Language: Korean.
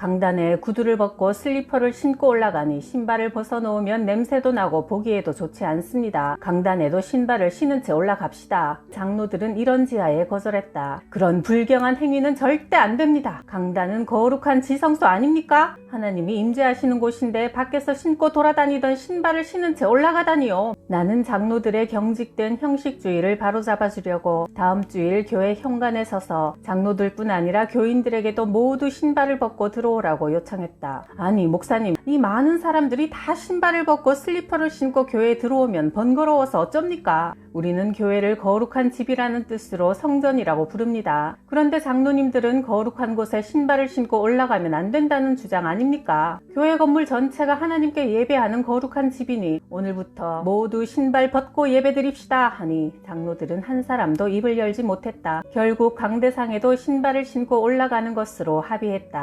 강단에 구두를 벗고 슬리퍼를 신고 올라가니 신발을 벗어놓으면 냄새도 나고 보기에도 좋지 않습니다. 강단에도 신발을 신은 채 올라갑시다. 장로들은 이런 지하에 거절했다. 그런 불경한 행위는 절대 안 됩니다. 강단은 거룩한 지성소 아닙니까? 하나님이 임재하시는 곳인데 밖에서 신고 돌아다니던 신발을 신은 채 올라가다니요. 나는 장로들의 경직된 형식주의를 바로잡아주려고 다음 주일 교회 현관에 서서 장로들뿐 아니라 교인들에게도 모두 신발을 벗고 들어 오라고 요청했다. 아니 목사님 이 많은 사람들이 다 신발을 벗고 슬리퍼를 신고 교회에 들어오면 번거로워서 어쩝니까? 우리는 교회를 거룩한 집이라는 뜻으로 성전이라고 부릅니다. 그런데 장로님들은 거룩한 곳에 신발을 신고 올라가면 안 된다는 주장 아닙니까? 교회 건물 전체가 하나님께 예배하는 거룩한 집이니 오늘부터 모두 신발 벗고 예배드립시다 하니 장로들은 한 사람도 입을 열지 못했다. 결국 강대상에도 신발을 신고 올라가는 것으로 합의했다.